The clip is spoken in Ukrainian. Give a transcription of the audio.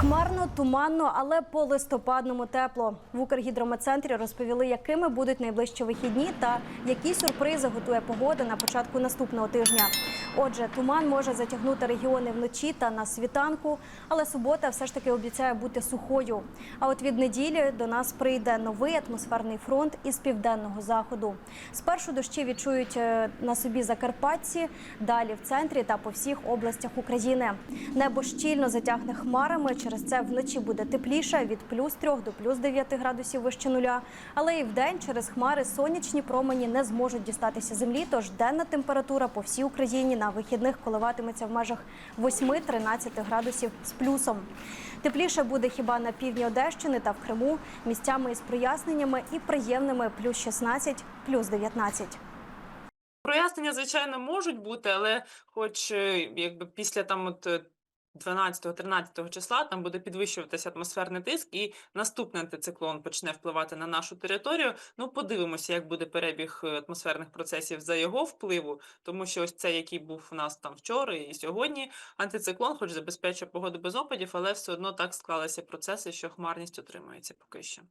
Хмарно, туманно, але по листопадному тепло. В Укргідрометцентрі розповіли, якими будуть найближчі вихідні та які сюрпризи готує погода на початку наступного тижня. Отже, туман може затягнути регіони вночі та на світанку, але субота все ж таки обіцяє бути сухою. А от від неділі до нас прийде новий атмосферний фронт із південного заходу. Спершу дощі відчують е, на собі закарпатці, далі в центрі та по всіх областях України. Небо щільно затягне хмарами. Через це вночі буде тепліше від плюс 3 до плюс 9 градусів вище нуля. Але і вдень через хмари сонячні промені не зможуть дістатися землі. Тож денна температура по всій Україні на вихідних коливатиметься в межах 8-13 градусів з плюсом. Тепліше буде хіба на півдні Одещини та в Криму місцями із проясненнями і приємними плюс 16, плюс 19. Прояснення, звичайно, можуть бути, але хоч е, якби після там от е, 12-13 числа там буде підвищуватися атмосферний тиск, і наступний антициклон почне впливати на нашу територію. Ну, подивимося, як буде перебіг е, атмосферних процесів за його впливу, тому що ось цей, який був у нас там вчора і сьогодні, антициклон, хоч забезпечує погоду без опадів, але все одно так склалися процеси, що хмарність утримується поки що.